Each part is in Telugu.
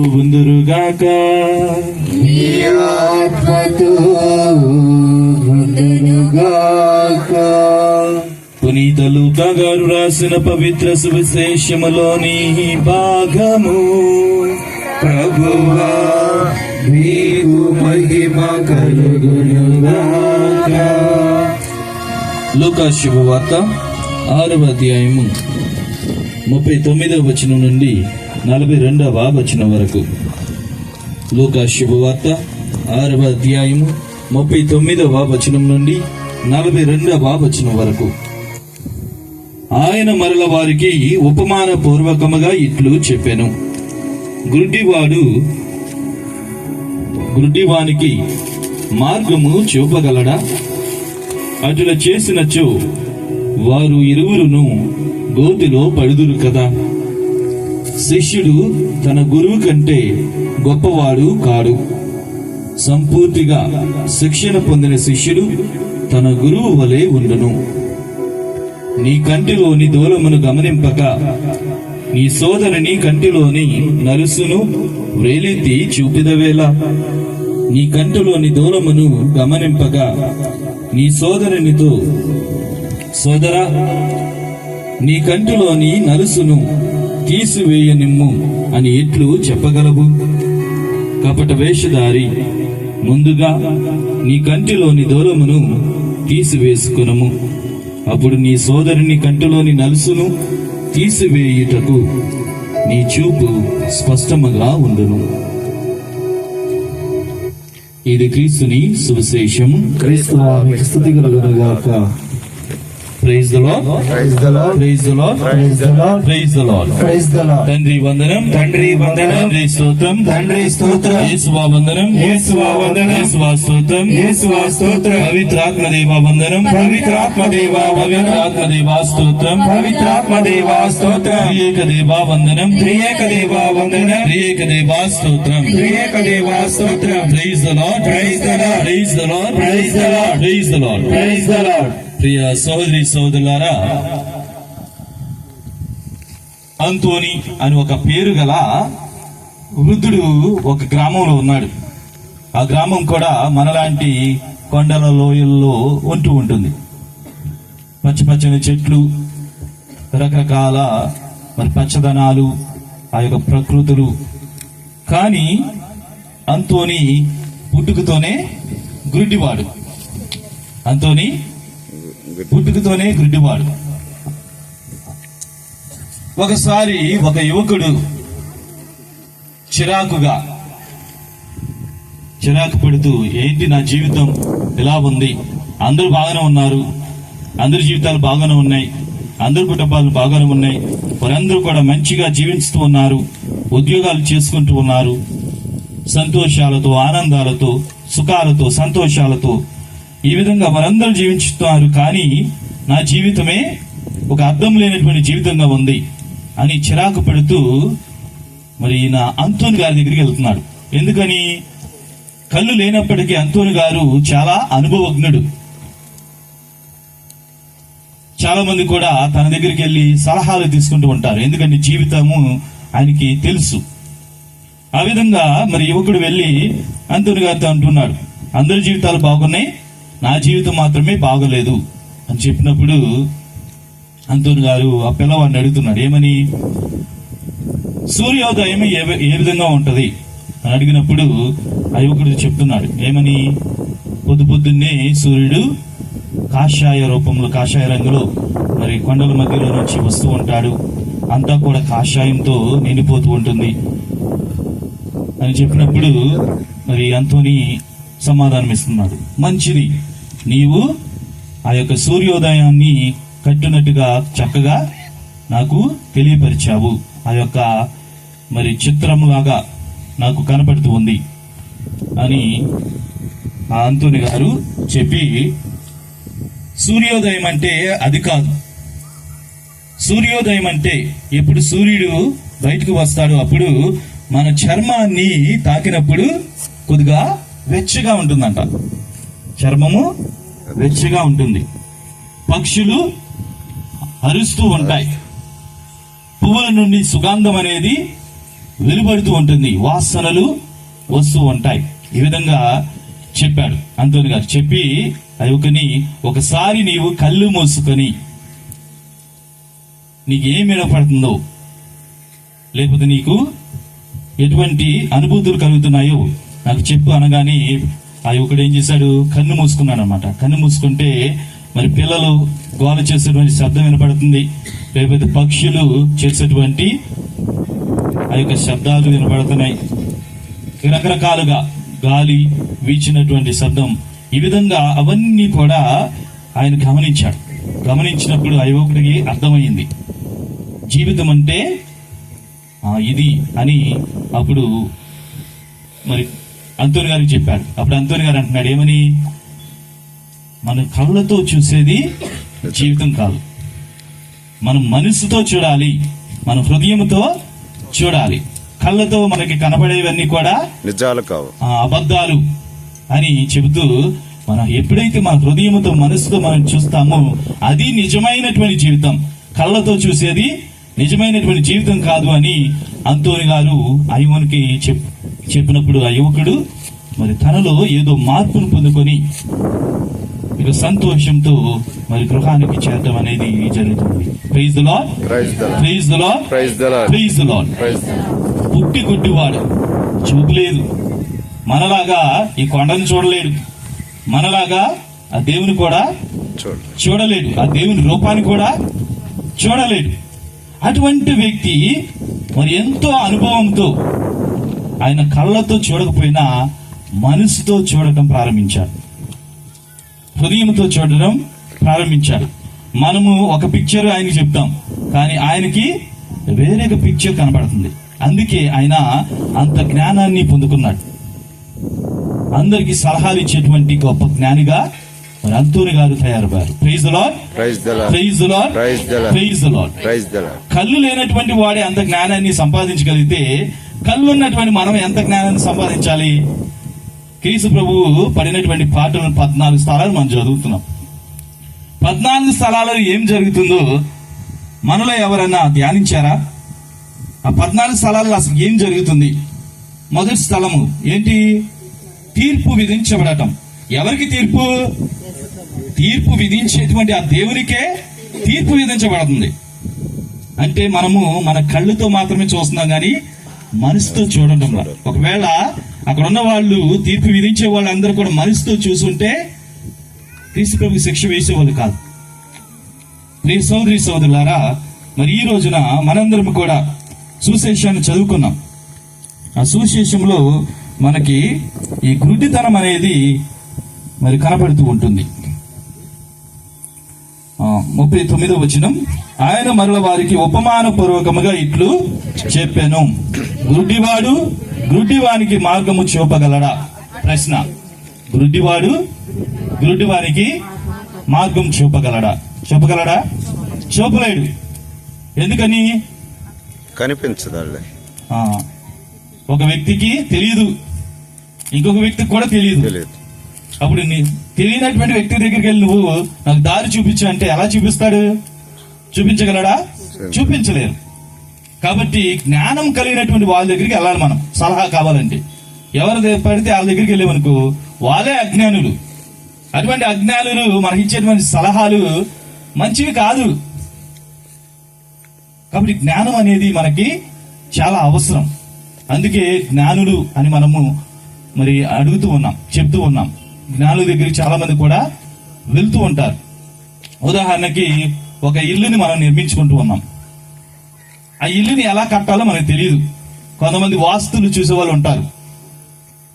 ఉందురుగాక ఆత్మతో ఉండునుగాక. పునీత లూకా గారు రాసిన పవిత్ర సువిశేషములోని భాగము. ప్రభువా నీకు మహిమ కలుగునుగాక. లూకా శుభవార్త ఆరవ అధ్యాయము ముప్పై తొమ్మిదవ వచనం నుండి నలభై రెండవ వచనం వరకు. లూకా శుభవార్త ఆరవ అధ్యాయము ముప్పై తొమ్మిదవ వచనం నుండి నలభై రెండవ వచనం వరకు. ఆయన మరల వారికి ఉపమాన పూర్వకముగా ఇట్లు చెప్పాను. గుడ్డివాడు గుడ్డివానికి మార్గము చూపగలడా? అటుల చేసినచో వారు ఇరువురును గోతిలో పడుదురు కదా? శిష్యుడు తన గురువు కంటే గొప్పవాడు కాడు. సంపూర్తిగా శిక్షణ పొందిన శిష్యుడు తన గురువు వలె ఉండును. నీ కంటిలోని దూలమును గమనింపక నీ సోదరుని కంటిలోని నలుసును వేలెత్తి చూపిదవేళ నీ కంటిలోని దూలమును గమనింపగా నీ సోదరునితో సోదరా నీ కంటిలోని నలుసును తీసివేయనిమ్ము అని ఎట్లు చెప్పగలవు? కపట వేషధారి ముందుగా నీ కంటిలోని దూలమును తీసివేసుకునము. అప్పుడు నీ సోదరుని కంటిలోని నలుసును తీసివేయుటకు నీ చూపు స్పష్టముగా ఉండును. ఇది క్రీస్తుని సువిశేషం క్రీస్తు స్థుతి కలుగునుగాక. Praise the lord praise the lord praise the lord praise the lord praise the lord praise the lord తండ్రి వందనం తండ్రి వందనం తండ్రి స్తోత్రం తండ్రి స్తోత్రం యేసువా వందనం యేసువా వందనం యేసువా స్తోత్రం యేసువా స్తోత్రం పవిత్రాత్మ దేవా వందనం పవిత్రాత్మ దేవా పవిత్రాత్మ దేవా స్తోత్రం పవిత్రాత్మ దేవా స్తోత్రం త్రియేక దేవా వందనం త్రియేక దేవా వందనం త్రియేక దేవా స్తోత్రం త్రియేక దేవా స్తోత్రం praise the lord Praise the Lord. Praise the lord Praise the Lord. Praise the lord praise the lord ప్రియ సహోదరి సోదరులారా అంతోని అని ఒక పేరు గల వృద్ధుడు ఒక గ్రామంలో ఉన్నాడు. ఆ గ్రామం కూడా మనలాంటి కొండల లోయల్లో ఉంటూ ఉంటుంది. పచ్చ పచ్చని చెట్లు రకరకాల మరి పచ్చదనాలు ఆ యొక్క ప్రకృతులు. కానీ అంతోని పుట్టుకతోనే గుడ్డివాడు అంతోని పుట్టుకతోనే గుడ్డివాడు. ఒకసారి ఒక యువకుడు చిరాకుగా చిరాకు పెడుతూ ఏంటి నా జీవితం? ఇలా ఉంది? అందరూ బాగానే ఉన్నారు. అందరి జీవితాలు బాగానే ఉన్నాయి. అందరి కుటుంబాలు బాగానే ఉన్నాయి. వారందరూ కూడా మంచిగా జీవిస్తూ ఉన్నారు. ఉద్యోగాలు చేసుకుంటూ ఉన్నారు. సంతోషాలతో ఆనందాలతో సుఖాలతో సంతోషాలతో ఈ విధంగా వారందరూ జీవించుతున్నారు కానీ నా జీవితమే ఒక అర్థం లేనటువంటి జీవితంగా ఉంది అని చిరాకు పెడుతూ మరి నా అంతోని గారి దగ్గరికి వెళ్తున్నాడు. ఎందుకని? కళ్ళు లేనప్పటికీ అంతోని గారు చాలా అనుభవజ్ఞుడు. చాలా మంది కూడా తన దగ్గరికి వెళ్ళి సలహాలు తీసుకుంటూ ఉంటారు. ఎందుకంటే జీవితము ఆయనకి తెలుసు. ఆ విధంగా మరి యువకుడు వెళ్ళి అంతోని గారితో అంటున్నాడు అందరి జీవితాలు బాగున్నాయి నా జీవితం మాత్రమే బాగలేదు అని చెప్పినప్పుడు అంతోని గారు ఆ పిల్లవాడిని అడుగుతున్నాడు ఏమని? సూర్యోదయం ఏ ఏ విధంగా ఉంటుంది? అని అడిగినప్పుడు ఆ యువకుడు చెప్తున్నాడు ఏమని? పొద్దు పొద్దున్నే సూర్యుడు కాషాయ రూపంలో కాషాయ రంగులో మరి కొండల మధ్యలో నుంచి వస్తూ ఉంటాడు. అంతా కూడా కాషాయంతో నిండిపోతూ ఉంటుంది. అని చెప్పినప్పుడు మరి అంతోని సమాధానం ఇస్తున్నాడు. మంచిది నీవు ఆ యొక్క సూర్యోదయాన్ని కట్టినట్టుగా చక్కగా నాకు తెలియపరిచావు. ఆ యొక్క మరి చిత్రంలాగా నాకు కనపడుతూ ఉంది అని ఆ అంతుని గారు చెప్పి సూర్యోదయం అంటే అది కాదు. సూర్యోదయం అంటే ఎప్పుడు సూర్యుడు బయటకు వస్తాడు అప్పుడు మన చర్మాన్ని తాకినప్పుడు కొద్దిగా వెచ్చగా ఉంటుందంట. చర్మము వెచ్చగా ఉంటుంది. పక్షులు అరుస్తూ ఉంటాయి. పువ్వుల నుండి సుగంధం అనేది వెలువడుతూ ఉంటుంది. వాసనలు వస్తూ ఉంటాయి. ఈ విధంగా చెప్పాడు. అంతోని గారు చెప్పి అది ఒకని ఒకసారి నీవు కళ్ళు మూసుకొని నీకు వినపడుతుందో లేకపోతే నీకు ఎటువంటి అనుభూతులు కలుగుతున్నాయో నాకు చెప్పు అనగానే ఆ యువకుడు ఏం చేశాడు? కన్ను మూసుకున్నాడు అనమాట కన్ను మూసుకుంటే మరి పిల్లలు గోల చేసేటువంటి శబ్దం వినపడుతుంది. లేకపోతే పక్షులు చేసేటువంటి ఆ యొక్క శబ్దాలు వినపడుతున్నాయి. రకరకాలుగా గాలి వీచినటువంటి శబ్దం. ఈ విధంగా అవన్నీ కూడా ఆయన గమనించాడు. గమనించినప్పుడు ఆ యువకుడికి అర్థమైంది. జీవితం అంటే ఇది అని అప్పుడు మరి అంతోని గారికి చెప్పాడు అప్పుడు అంతోని గారు అంటున్నాడు ఏమని? మన కళ్ళతో చూసేది జీవితం కాదు. మనం మనసుతో చూడాలి మన హృదయంతో చూడాలి. కళ్ళతో మనకి కనబడేవన్నీ కూడా నిజాలు కావు. అబద్ధాలు. అని చెబుతూ మనం ఎప్పుడైతే మన హృదయంతో మనసుతో మనం చూస్తామో అది నిజమైనటువంటి జీవితం. కళ్ళతో చూసేది నిజమైనటువంటి జీవితం కాదు అని అంతోని గారు ఆ యువనికి చెప్ చెప్పినప్పుడు ఆ యువకుడు మరి తనలో ఏదో మార్పును పొందుకొని ఇక సంతోషంతో మరి గృహానికి చేరడం అనేది జరుగుతుంది. ప్రైజ్ ప్రైజ్ ప్రైజ్ పుట్టి గుడ్డివాడు చూపు లేదు మనలాగా ఈ కొండను చూడలేడు. మనలాగా ఆ దేవుని కూడా చూడు చూడలేడు. ఆ దేవుని రూపాన్ని కూడా చూడలేడు. అటువంటి వ్యక్తి మరి ఎంతో అనుభవంతో ఆయన కళ్ళతో చూడకపోయినా మనసుతో చూడటం ప్రారంభించాడు. హృదయంతో చూడడం ప్రారంభించాడు. మనము ఒక పిక్చర్ ఆయనకి చెప్తాం. కానీ ఆయనకి వేరే పిక్చర్ కనబడుతుంది. అందుకే ఆయన అంత జ్ఞానాన్ని పొందుకున్నాడు. అందరికి సలహాలు ఇచ్చేటువంటి గొప్ప జ్ఞానిగా మరి అంతోని గారు తయారయ్యారు. ప్రైజ్ లాడ్ లాడ్ లాడ్ కళ్ళు లేనటువంటి వాడే అంత జ్ఞానాన్ని సంపాదించగలిగితే కళ్ళు ఉన్నటువంటి మనం ఎంత జ్ఞానాన్ని సంపాదించాలి? క్రీస్తు ప్రభువు పడినటువంటి పాటలు పద్నాలుగు స్థలాలు మనం చదువుతున్నాం. పద్నాలుగు స్థలాలలో ఏం జరుగుతుందో మనలో ఎవరైనా ధ్యానించారా? ఆ పద్నాలుగు స్థలాల్లో అసలు ఏం జరుగుతుంది? మొదటి స్థలము ఏంటి? తీర్పు విధించబడటం. ఎవరికి తీర్పు? తీర్పు విధించేటువంటి ఆ దేవునికే తీర్పు విధించబడుతుంది. అంటే మనము మన కళ్ళుతో మాత్రమే చూస్తున్నాం కానీ మనసుతో చూడటం ఒకవేళ అక్కడ ఉన్న వాళ్ళు తీర్పు విధించే వాళ్ళందరూ కూడా మనసుతో చూసుంటే క్రీస్తు ప్రభు శిక్ష వేసేవాళ్ళు కాదు. ప్రియ సోదరి సోదరులారా మరి ఈ రోజున మనందరం కూడా సుశేషాన్ని చదువుకున్నాం. ఆ సుశేషంలో మనకి ఈ గుడ్డితనం అనేది మరి కనపడుతూ ఉంటుంది. ముప్పై తొమ్మిదో వచనం ఆయన మరల వారికి ఉపమాన పూర్వకముగా ఇట్లు చెప్పాను. గుడ్డివాడు గుడ్డివానికి మార్గము చూపగలడా? ప్రశ్న. గుడ్డివాడు గుడ్డివానికి మార్గం చూపగలడా? చూపగలడా? చూపలేడు. ఎందుకని? కనిపించదాళ్ళే ఆ, ఒక వ్యక్తికి తెలియదు ఇంకొక వ్యక్తికి కూడా తెలియదు తెలియదు అప్పుడు నీ తెలియనటువంటి వ్యక్తి దగ్గరికి వెళ్ళి నువ్వు నాకు దారి చూపించు అంటే ఎలా చూపిస్తాడు? చూపించగలడా? చూపించలేరు. కాబట్టి జ్ఞానం కలిగినటువంటి వాళ్ళ దగ్గరికి వెళ్ళాలి మనం. సలహా కావాలంటే. ఎవరు పడితే వాళ్ళ దగ్గరికి వెళ్ళేమనుకో వాళ్ళే అజ్ఞానులు. అటువంటి అజ్ఞానులు మనకి ఇచ్చేటువంటి సలహాలు మంచివి కాదు. కాబట్టి జ్ఞానం అనేది మనకి చాలా అవసరం. అందుకే జ్ఞానులు అని మనము మరి అడుగుతూ ఉన్నాం చెప్తూ ఉన్నాం. జ్ఞానుల దగ్గరికి చాలా మంది కూడా వెళ్తూ ఉంటారు. ఉదాహరణకి ఒక ఇల్లుని మనం నిర్మించుకుంటూ ఉన్నాం. ఆ ఇల్లుని ఎలా కట్టాలో మనకు తెలియదు కొంతమంది వాస్తులు చూసే వాళ్ళు ఉంటారు.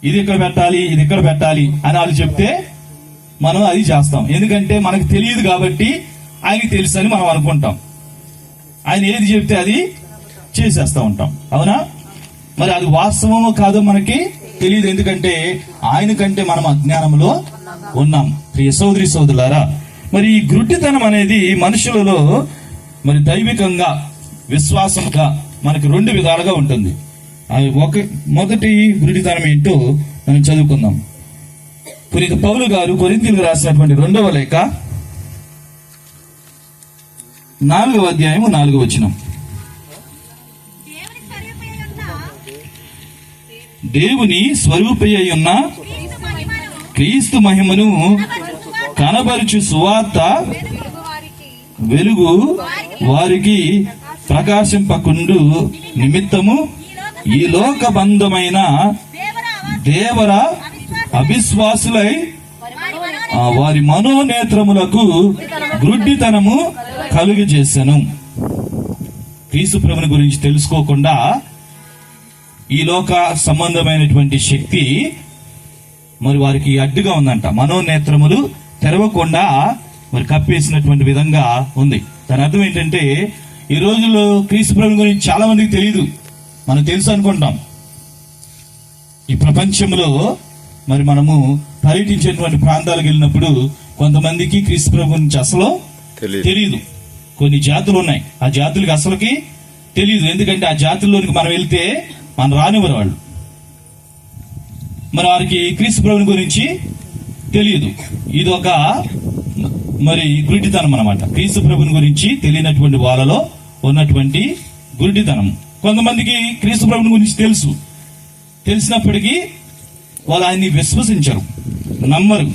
ఇది ఇక్కడ పెట్టాలి ఇది ఇక్కడ పెట్టాలి అని వాళ్ళు చెప్తే మనం అది చేస్తాం. ఎందుకంటే మనకు తెలియదు కాబట్టి ఆయనకి తెలుసు అని మనం అనుకుంటాం. ఆయన ఏది చెప్తే అది చేసేస్తా ఉంటాం. అవునా? మరి అది వాస్తవమో కాదో మనకి తెలియదు ఎందుకంటే ఆయన కంటే మనం అజ్ఞానంలో ఉన్నాం. ప్రియ సోదరి సోదరులారా మరి ఈ గ్రుడ్డితనం అనేది మనుషులలో మరి దైవికంగా విశ్వాసంగా మనకి రెండు విధాలుగా ఉంటుంది. అది ఒక మొదటి గుడ్డితనం ఏంటో మనం చదువుకుందాం. పునీత పౌలు గారు కొరింతీలకు రాసినటువంటి రెండవ లేఖ నాలుగవ అధ్యాయము నాలుగవ వచనం. దేవుని స్వరూపమైన దేవుని స్వరూపి అయి ఉన్న క్రీస్తు మహిమను కనబరుచు సువార్త వెలుగు వారికి ప్రకాశింపకుండు నిమిత్తము ఈ లోక బంధమైన దేవర అవిశ్వాసులై వారి మనోనేత్రములకు గ్రుడ్డితనము కలుగు చేశాను ప్రభుని గురించి తెలుసుకోకుండా ఈ లోక సంబంధమైనటువంటి శక్తి మరి వారికి అడ్డుగా ఉందంట. మనోనేత్రములు తెరవకుండా మరి కప్పేసినటువంటి విధంగా ఉంది. దాని అర్థం ఏంటంటే ఈ రోజుల్లో క్రీస్తు ప్రభు గురించి చాలా మందికి తెలియదు మనకు తెలుసు అనుకుంటాం. ఈ ప్రపంచంలో మరి మనము పర్యటించేటువంటి ప్రాంతాలకు వెళ్ళినప్పుడు కొంతమందికి క్రీస్తు ప్రభు గురించి అసలు తెలియదు కొన్ని జాతులు ఉన్నాయి. ఆ జాతులకి అసలుకి తెలియదు ఎందుకంటే ఆ జాతుల్లోనికి మనం వెళ్తే మనం రానివ్వరు వాళ్ళు. మరి వారికి క్రీస్తు ప్రభుని గురించి తెలియదు ఇది ఒక మరి గురిటితనం అన్నమాట. క్రీస్తు ప్రభుని గురించి తెలియనటువంటి వాళ్ళలో ఉన్నటువంటి గురుడితనం. కొంతమందికి క్రీస్తు ప్రభుని గురించి తెలుసు. తెలిసినప్పటికీ వాళ్ళు ఆయన్ని విశ్వసించరు నమ్మరు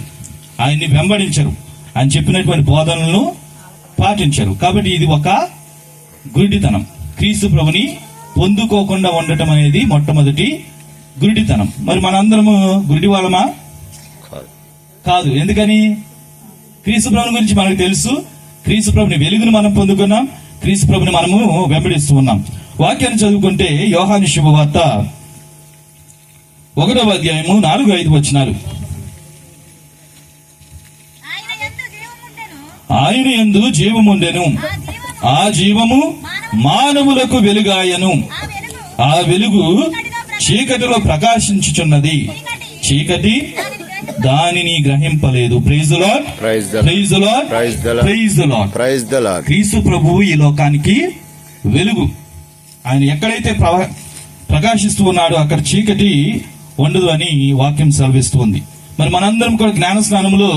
ఆయన్ని వెంబడించరు ఆయన చెప్పినటువంటి బోధనలను పాటించరు. కాబట్టి ఇది ఒక గురుడితనం. క్రీస్తు ప్రభుని పొందుకోకుండా ఉండటం అనేది మొట్టమొదటి గురిడితనం. మరి మనందరము గురిడి వాళ్ళమా? కాదు కాదు. ఎందుకని? క్రీస్తు ప్రభుని గురించి మనకు తెలుసు. క్రీస్తు ప్రభుని వెలుగును మనం పొందుకున్నాం. క్రీస్తు ప్రభుని మనము వెంబడిస్తూ ఉన్నాం. వాక్యాన్ని చదువుకుంటే యోహాను శుభవార్త ఒకటవ అధ్యాయము నాలుగు ఐదు వచ్చినారు ఆయన ఎందు జీవముండెను. ఆ జీవము మానవులకు వెలుగాయను. ఆ వెలుగు ఆ వెలుగు చీకటిలో ప్రకాశించుచున్నది. చీకటి దానిని గ్రహింపలేదు. Praise lord praise the praise lord. Praise lord క్రీస్తు ప్రభువు ఈ లోకానికి వెలుగు. ఆయన ఎక్కడైతే ప్రకాశిస్తూ ఉన్నాడో అక్కడ చీకటి ఉండదు అని వాక్యం సెలవిస్తుంది మరి మనందరం కూడా జ్ఞాన స్నానములో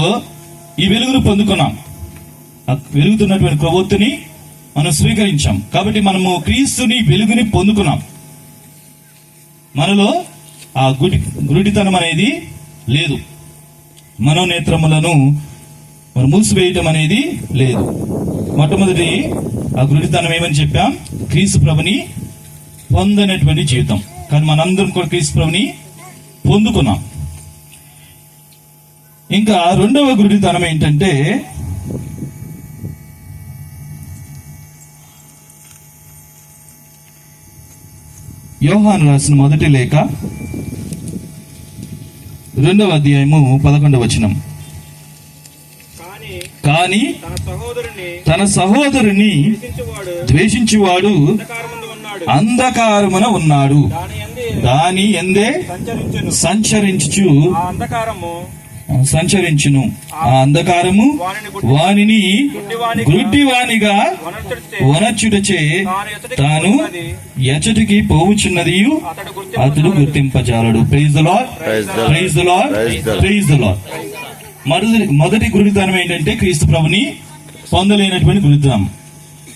ఈ వెలుగును పొందుకున్నాం. వెలుగుతున్నటువంటి ప్రవృత్తిని మనం స్వీకరించాం. కాబట్టి మనము క్రీస్తుని వెలుగుని పొందుకున్నాం. మనలో ఆ గుడి గురుడితనం అనేది లేదు. మనోనేత్రములను మరి మూసివేయటం అనేది లేదు. మొట్టమొదటి ఆ గురితనం ఏమని చెప్పాం? క్రీస్తు ప్రభుని పొందనటువంటి జీవితం. కానీ మనందరం కూడా క్రీస్తు ప్రభుని పొందుకున్నాం. ఇంకా రెండవ గురితనం ఏంటంటే యోహాను రాసిన మొదటి లేఖ రెండవ అధ్యాయము పదకొండవ వచనం. కానీ తన సహోదరుని తన సహోదరుని రక్షించువాడు ద్వేషించువాడు అంధకారమున ఉన్నాడు. దాని ఎందే సంచరించు సంచరించును. ఆ అంధకారము వానిని గుడ్డివానిగా వనర్చుటచే తాను ఎచ్చటికి పోవుచున్నది అతడు గుర్తి అతడు గుర్తింపజాలడు ప్రైజ్ Lord. ప్రైజ్. ప్రైజ్ మొదటి మొదటి గురుతనం ఏంటంటే క్రీస్తు ప్రభుని పొందలేనటువంటి గురుతనం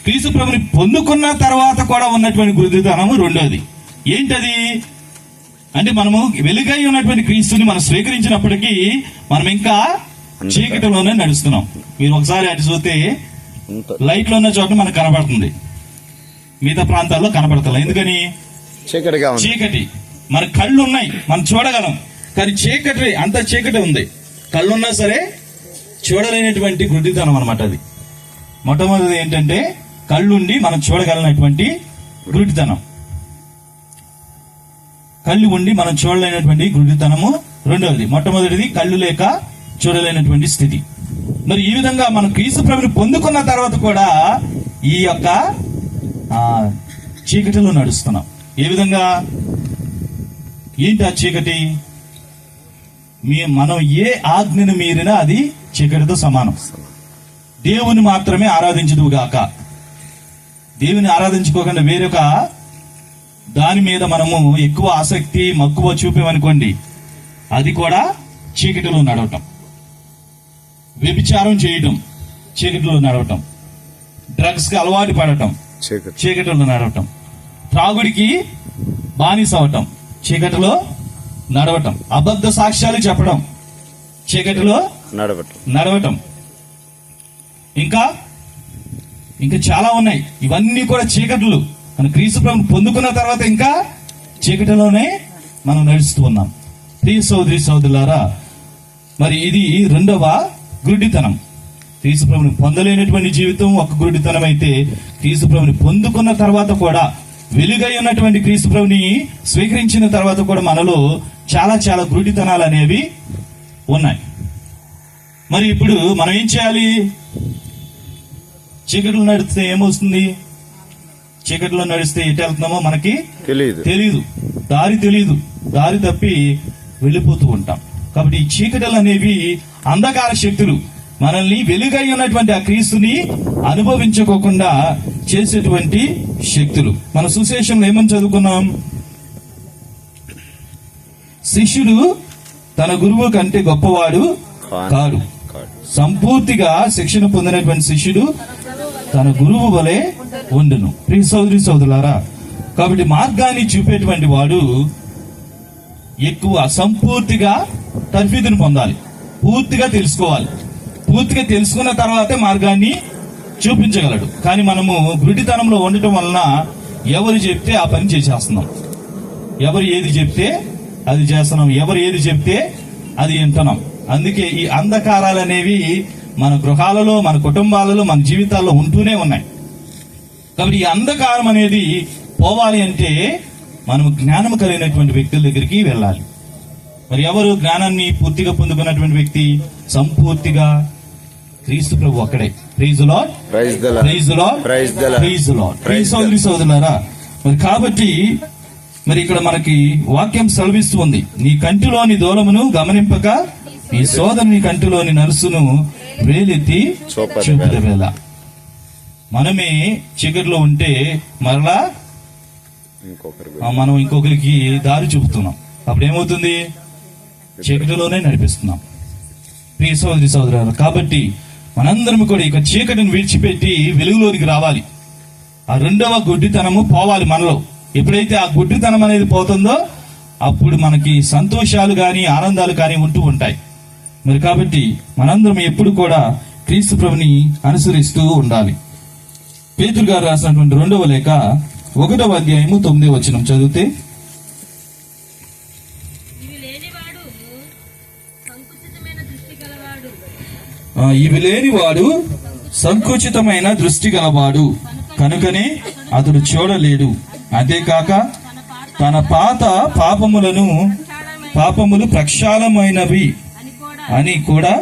క్రీస్తు ప్రభుని పొందుకున్న తర్వాత కూడా ఉన్నటువంటి గురుతనము రెండోది. ఏంటది? అంటే మనము వెలుగై ఉన్నటువంటి క్రీస్తుని మనం స్వీకరించినప్పటికీ మనం ఇంకా చీకటిలోనే నడుస్తున్నాం. మీరు ఒకసారి అటు చూస్తే లైట్లో ఉన్న చోట మనకు కనబడుతుంది మిగతా ప్రాంతాల్లో కనబడతలే ఎందుకని? చీకటిగా చీకటి. మన కళ్ళు ఉన్నాయి మనం చూడగలం. కానీ చీకటి అంత చీకటి ఉంది. కళ్ళు ఉన్నా సరే చూడలేనటువంటి గుడ్డితనం అనమాట అది. మొట్టమొదటిది ఏంటంటే కళ్ళుండి మనం చూడగలిగినటువంటి గుడ్డితనం. కళ్ళు ఉండి మనం చూడలేనటువంటి గుడితనము రెండవది మొట్టమొదటిది కళ్ళు లేక చూడలేనటువంటి స్థితి. మరి ఈ విధంగా మనం క్రీస్తు ప్రభుని పొందుకున్న తర్వాత కూడా ఈ యొక్క చీకటిలో నడుస్తున్నాం. ఏ విధంగా? ఏంటి ఆ చీకటి? మీ మనం ఏ ఆజ్ఞను మీరినా అది చీకటితో సమానం. దేవుని మాత్రమే ఆరాధించదు గాక దేవుని ఆరాధించుకోకుండా వేరొక దాని మీద మనము ఎక్కువ ఆసక్తి మక్కువ చూపామనుకోండి అది కూడా చీకటిలో నడవటం. వ్యభిచారం చేయటం చీకటిలో నడవటం. డ్రగ్స్కి అలవాటు పడటం చీకటి. చీకటిలో నడవటం. త్రాగుడికి బానిస అవటం చీకటిలో నడవటం. అబద్ధ సాక్ష్యాలు చెప్పడం చీకటిలో నడవటం. నడవటం. ఇంకా ఇంకా చాలా ఉన్నాయి. ఇవన్నీ కూడా చీకట్లు. మన క్రీస్తు ప్రభు పొందుకున్న తర్వాత ఇంకా చీకటిలోనే మనం నడుస్తూ ఉన్నాం. ప్రియ సోదరి సోదరులారా మరి ఇది రెండవ గురుడితనం. క్రీస్తు ప్రభుని పొందలేనటువంటి జీవితం ఒక గురుడితనం అయితే క్రీస్తు ప్రభుని పొందుకున్న తర్వాత కూడా వెలుగై ఉన్నటువంటి క్రీస్తు ప్రభుని స్వీకరించిన తర్వాత కూడా మనలో చాలా చాలా గురుడితనాలు అనేవి ఉన్నాయి. మరి ఇప్పుడు మనం ఏం చేయాలి? చీకట్లో నడిస్తే ఏమొస్తుంది? చీకట్లో నడిస్తే ఎటు వెళ్తున్నామో మనకి తెలియదు తెలీదు. దారి తెలీదు. దారి తప్పి వెళ్ళిపోతూ ఉంటాం. కాబట్టి ఈ చీకటలు అనేవి అంధకార శక్తులు. మనల్ని వెలుగై ఉన్నటువంటి ఆ క్రీస్తుని అనుభవించుకోకుండా చేసేటువంటి శక్తులు. మన సుశేషంలో ఏమని చదువుకున్నాం? శిష్యుడు తన గురువు కంటే గొప్పవాడు కాడు. సంపూర్తిగా శిక్షణ పొందినటువంటి శిష్యుడు తన గురువు వలె ఉండును. ప్రియ సోదరి సోదరులారా కాబట్టి మార్గాన్ని చూపేటువంటి వాడు ఎక్కువ సంపూర్తిగా తర్ఫీదును పొందాలి. పూర్తిగా తెలుసుకోవాలి. పూర్తిగా తెలుసుకున్న తర్వాతే మార్గాన్ని చూపించగలడు. కానీ మనము గుడితనంలో ఉండటం వలన ఎవరు చెప్తే ఆ పని చేసేస్తున్నాం. ఎవరు ఏది చెప్తే అది చేస్తున్నాం. ఎవరు ఏది చెప్తే అది వింటున్నాం. అందుకే ఈ అంధకారాలు అనేవి మన గృహాలలో మన కుటుంబాలలో మన జీవితాల్లో ఉంటూనే ఉన్నాయి. కాబట్టి ఈ అంధకారం అనేది పోవాలి అంటే మనం జ్ఞానం కలిగినటువంటి వ్యక్తుల దగ్గరికి వెళ్ళాలి. మరి ఎవరు జ్ఞానాన్ని పూర్తిగా పొందుకున్నటువంటి వ్యక్తి? సంపూర్తిగా క్రీస్తు ప్రభు ఒక్కడే. ప్రైజ్ లార్డ్ ప్రైజ్ సోదరి సోదరులారా మరి కాబట్టి మరి ఇక్కడ మనకి వాక్యం సెలవిస్తుంది నీ కంటిలోని దూలమును గమనింపక నీ సోదరుని కంటిలోని నరుసును వేలెత్తి చూపదు వేళ. మనమే చీకటిలో ఉంటే మరలా మనం ఇంకొకరికి దారి చూపుతున్నాం. అప్పుడు ఏమవుతుంది చీకటిలోనే నడిపిస్తున్నాం. ప్రియ సోదరి సోదరు కాబట్టి మనందరం కూడా ఇక చీకటిని విడిచిపెట్టి వెలుగులోనికి రావాలి. ఆ రెండవ గుడ్డితనము పోవాలి మనలో. ఎప్పుడైతే ఆ గుడ్డితనం అనేది పోతుందో అప్పుడు మనకి సంతోషాలు కానీ ఆనందాలు కానీ ఉంటూ ఉంటాయి. మరి కాబట్టి మనందరం ఎప్పుడు కూడా క్రీస్తు ప్రభుని అనుసరిస్తూ ఉండాలి. పేతురు గారు రాసినటువంటి రెండవ లేఖ ఒకటవ అధ్యాయము తొమ్మిది వచనం చదివితే ఇవి ఇవి లేనివాడు సంకుచితమైన దృష్టి గలవాడు. కనుకనే అతడు చూడలేడు. అంతేకాక తన పాత పాపములను పాపములు ప్రక్షాళమైనవి. అని కూడా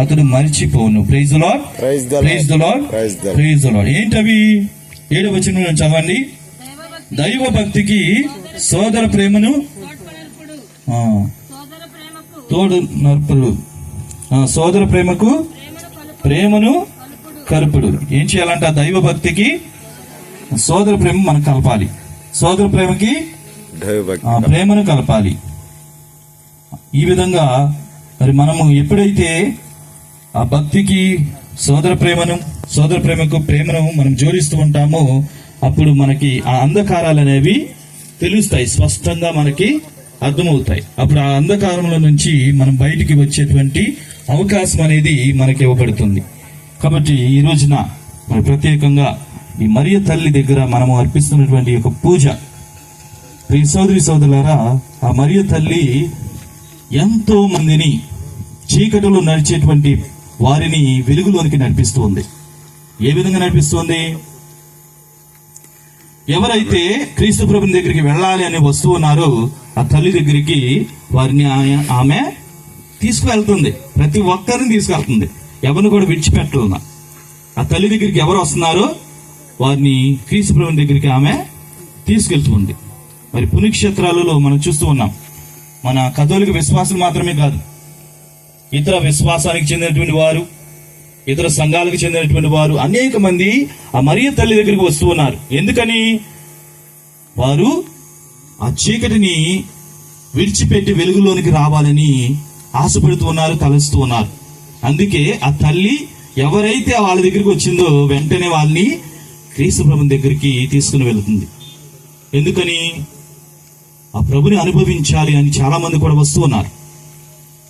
అతడు మరిచిపోను. Praise lord praise the praise the lord praise the praise the lord ఏంటవి? ఏడు వచ్చిన చదవండి. దైవ భక్తికి సోదర ప్రేమను తోడు నర్పుడు. సోదర ప్రేమకు ప్రేమను కలుపుడు. ఏం చేయాలంట? దైవ భక్తికి సోదర ప్రేమ మనం కలపాలి. సోదర ప్రేమకి ప్రేమను కలపాలి. ఈ విధంగా మరి మనము ఎప్పుడైతే ఆ భక్తికి సోదర ప్రేమను సోదర ప్రేమకు ప్రేమను మనం జోడిస్తూ ఉంటామో అప్పుడు మనకి ఆ అంధకారాలు అనేవి తెలుస్తాయి స్పష్టంగా మనకి అర్థమవుతాయి. అప్పుడు ఆ అంధకారంలో నుంచి మనం బయటికి వచ్చేటువంటి అవకాశం అనేది మనకి ఇవ్వబడుతుంది. కాబట్టి ఈ రోజున మరి ప్రత్యేకంగా ఈ మరియ తల్లి దగ్గర మనము అర్పిస్తున్నటువంటి ఒక పూజ. ప్రియ సోదరి సోదరులారా ఆ మరియ తల్లి ఎంతో మందిని చీకటిలో నడిచేటువంటి వారిని వెలుగులోనికి నడిపిస్తూ ఉంది ఏ విధంగా నడిపిస్తుంది? ఎవరైతే క్రీస్తు ప్రభుని దగ్గరికి వెళ్ళాలి అని వస్తూ ఉన్నారో ఆ తల్లి దగ్గరికి వారిని ఆమె తీసుకువెళ్తుంది. ప్రతి ఒక్కరిని తీసుకెళ్తుంది ఎవరిని కూడా విడిచిపెట్టలేదు ఆ తల్లి దగ్గరికి ఎవరు వస్తున్నారో వారిని క్రీస్తు ప్రభుని దగ్గరికి ఆమె తీసుకెళ్తుంది. మరి పుణ్యక్షేత్రాలలో మనం చూస్తూ ఉన్నాం. మన కథోలిక విశ్వాసం మాత్రమే కాదు. ఇతర విశ్వాసానికి చెందినటువంటి వారు ఇతర సంఘాలకు చెందినటువంటి వారు అనేక మంది ఆ మరియ తల్లి దగ్గరికి వస్తూ ఉన్నారు. ఎందుకని? వారు ఆ చీకటిని విడిచిపెట్టి వెలుగులోనికి రావాలని ఆశపడుతూ ఉన్నారు తలస్తూ ఉన్నారు. అందుకే ఆ తల్లి ఎవరైతే వాళ్ళ దగ్గరికి వచ్చిందో వెంటనే వాళ్ళని క్రీస్తు ప్రభు దగ్గరికి తీసుకుని వెళుతుంది. ఎందుకని? ఆ ప్రభుని అనుభవించాలి అని చాలామంది కూడా వస్తూ ఉన్నారు.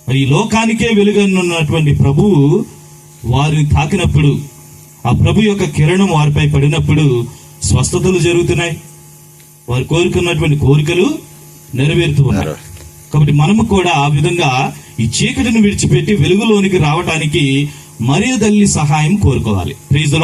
మరి ఈ లోకానికే వెలుగనున్నటువంటి ప్రభువు వారిని తాకినప్పుడు ఆ ప్రభు యొక్క కిరణం వారిపై పడినప్పుడు స్వస్థతలు జరుగుతున్నాయి. వారు కోరుకున్నటువంటి కోరికలు నెరవేరుతూ ఉన్నాయి. కాబట్టి మనము కూడా ఆ విధంగా ఈ చీకటిని విడిచిపెట్టి వెలుగులోనికి రావటానికి మరియ తల్లి సహాయం కోరుకోవాలి. ప్లీజ్